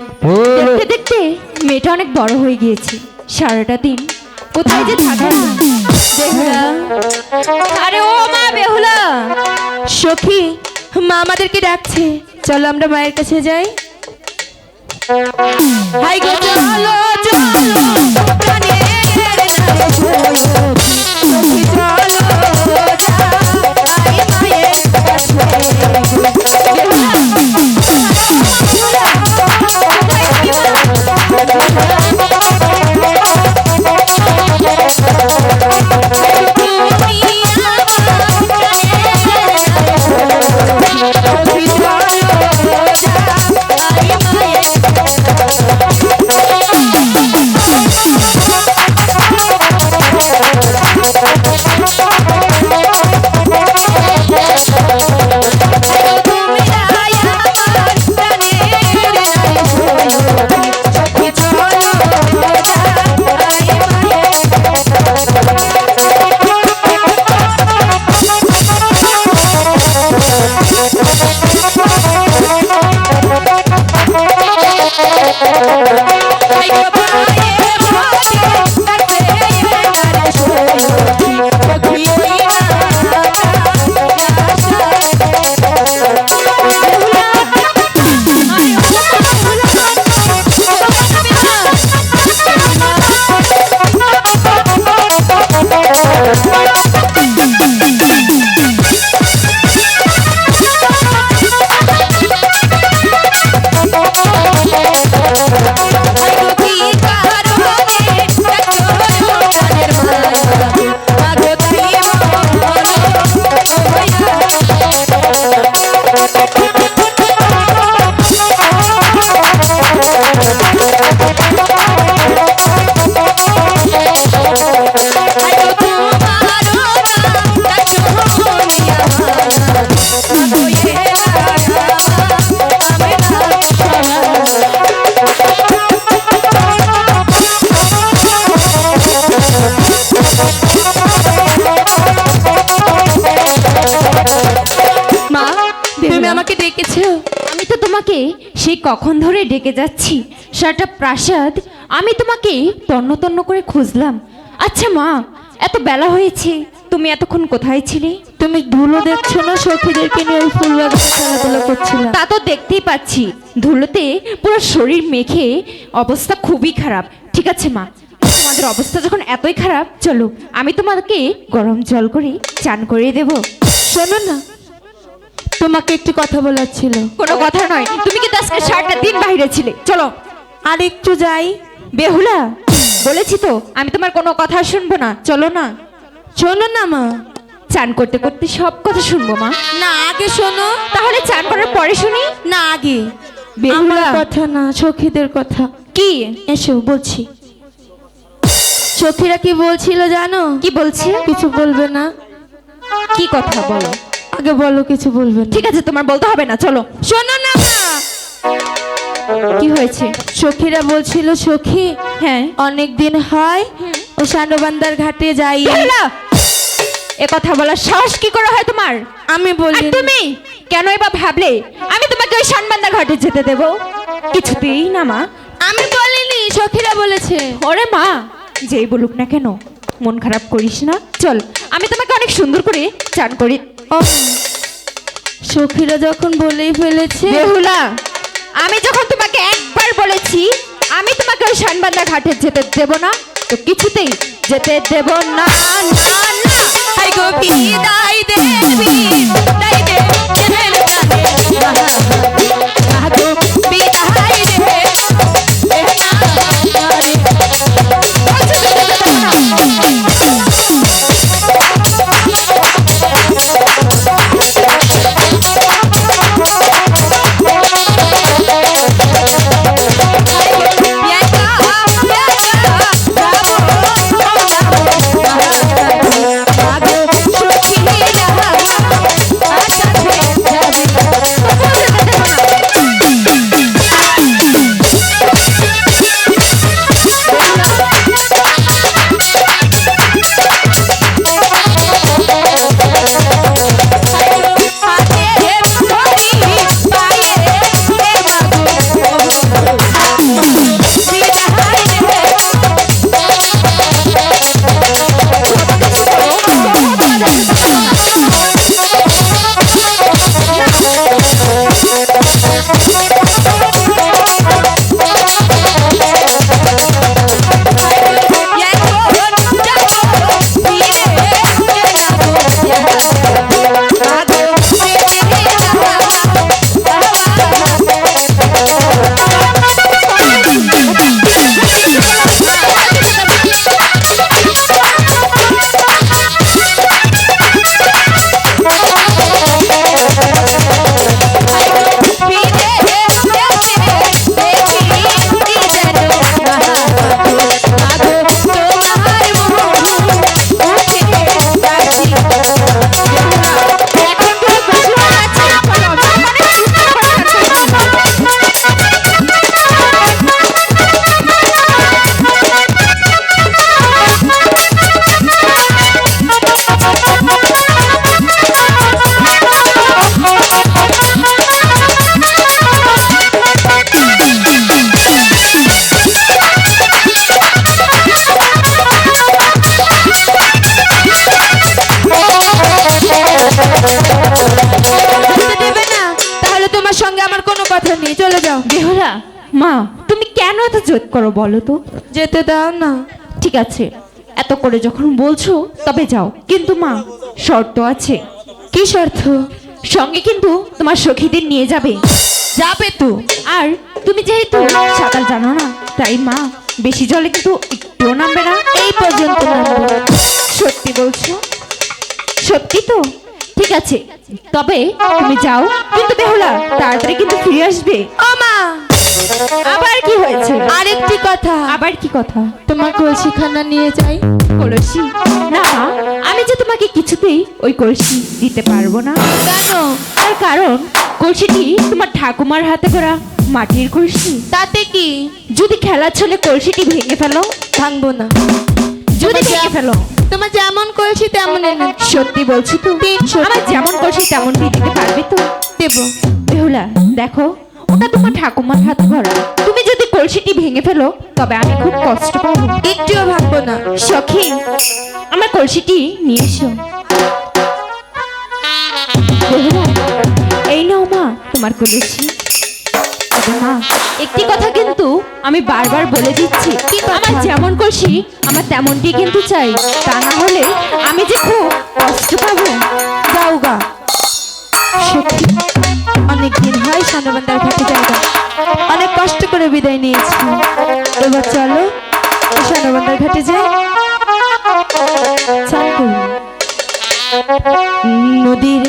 দেখতে দেখতে মেয়েটা অনেক বড় হয়ে গিয়েছে। সারাটা দিন কোথায় যে থাকে বেহুলা। আরে ও মা বেহুলা। সখী মা আমাদেরকে ডাকছে। চলো আমরা মায়ের কাছে যাই। হাই গো চলো আমি তো তোমাকে সেই কখন ধরে ডেকে যাচ্ছি? সারাটা প্রাসাদ আমি তোমাকে তন্ন তন্ন করে খুঁজলাম। আচ্ছা মা এত বেলা হয়েছে তুমি এতক্ষণ কোথায় ছিলে? তুমি ধুলো দেখছ না সখীদেরকে নিয়ে ওই ফুল বাগানে খেলাধুলা করছিলাম তা তো দেখতেই পাচ্ছি। ধুলোতে পুরো শরীর মেখে অবস্থা খুবই খারাপ। ঠিক আছে মা তোমাদের অবস্থা যখন এতই খারাপ চলো আমি তোমাকে গরম জল করে চান করিয়ে দেব। শোনো না তোমাকে একটু কথা বলার ছিল। কোনো কথা নয়। তুমি কিন্তু আজকে সারাটা দিন বাইরে ছিলে। চলো। আর একটু যাই। বেহুলা বলেছি তো আমি তোমার কোনো কথা শুনব না। চলো না। চলো না মা। চান করতে করতে সব কথা শুনব মা। না আগে শোনো। তাহলে চান করার পরে শুনি। না আগে। বেহুলা। আমার কথা না সখীদের কথা। কি? এসো বলছি। সখীরা কি বলছিল জানো? কি বলছে? কিছু বলবে না। কি কথা বলো? আগে বলো কিছু বলবে ঠিক আছে তোমার বলতে হবে না চলো। শোনো না কি হয়েছে? সখীরা বলছিল সখী হ্যাঁ। অনেক দিন হয় ও সানবান্দার ঘাটে যাই। এ কথা বলার সাহস কি করে হয় তোমার? আমি বলি তুমি? কেন এবার ভাবলে? আমি তোমাকে ওই সানবান্দা ঘাটে যেতে দেব। কিছুতেই না মা। আমি বলিনি সখীরা বলেছে। ওরে মা যেই বলুক না কেন মন খারাপ করিস না। চল আমি তোমাকে অনেক সুন্দর করে চান করি। ও সখীরা যখন বলেই ফেলেছে বেহুলা আমি যখন তোমাকে একবার বলেছি আমি তোমাকে ওই শানবান্দা ঘাটে যেতে দেব না তো কিছুতেই যেতে দেব না। না না হাই গো বিদায় দেবী দাই দে করো বলো তো। যেতে দাও না। ঠিক আছে। এত করে যখন বলছো তবে যাও। কিন্তু মা শর্ত আছে। কি শর্ত? সঙ্গে কিন্তু তোমার সখীদের নিয়ে যাবে। যাবে তো। আর তুমি যেহেতু সাঁতার জানো না তাই মা বেশি জলে কিন্তু একটুও নামবে না। এই পর্যন্ত নামবে। সত্যি বলছো? সত্যি তো? ঠিক আছে। তবে তুমি যাও। কিন্তু বেহুলা তাড়াতাড়ি কিন্তু ফিরে আসবে। ও মা আবার কি হয়েছে? আরেকটি কথা। আবার কি কথা? তোমার কলসিখানা নিয়ে যাই? কলসি? না আমি যে তোমাকে কিছুতেই ওই কলসি দিতে পারব না। কেন? তার কারণ কলসিটি তোমার ঠাকুমার হাতে করা মাটির কলসি। তাতে কি? যদি খেলার ছলে কলসিটি ভেঙে ফেলো ভাঙবো না। যদি ভেঙে ফেলো। তোমার যেমন কলসি তেমন এনে সত্যি বলছি তো। আমার যেমন কলসি তেমন দিয়ে দিতে পারবে তো? দেব। বেহুলা দেখো ওটা তোমার ঠাকুমার হাতে ভরা তুমি যদি কলসিটি ভেঙে ফেলো তবে আমি খুব কষ্ট পাবো। একটিও ভাঙবো না। সখী আমার কলসিটি নিয়ে এসো। এই নাও মা তোমার কলসি। মা একটি কথা কিন্তু আমি বারবার বলে দিচ্ছি। আমার যেমন কলসি আমার তেমনটি কিন্তু চাই। তা না হলে আমি যে খুব কষ্ট পাবো। যাও গা। সত্যি অনেক দিন হয় সানবান্দার ঘাটে যাওয়া অনেক কষ্ট করে বিদায় নিয়েছি। এবার চলো সানবান্দার ঘাটে যাই। নদীর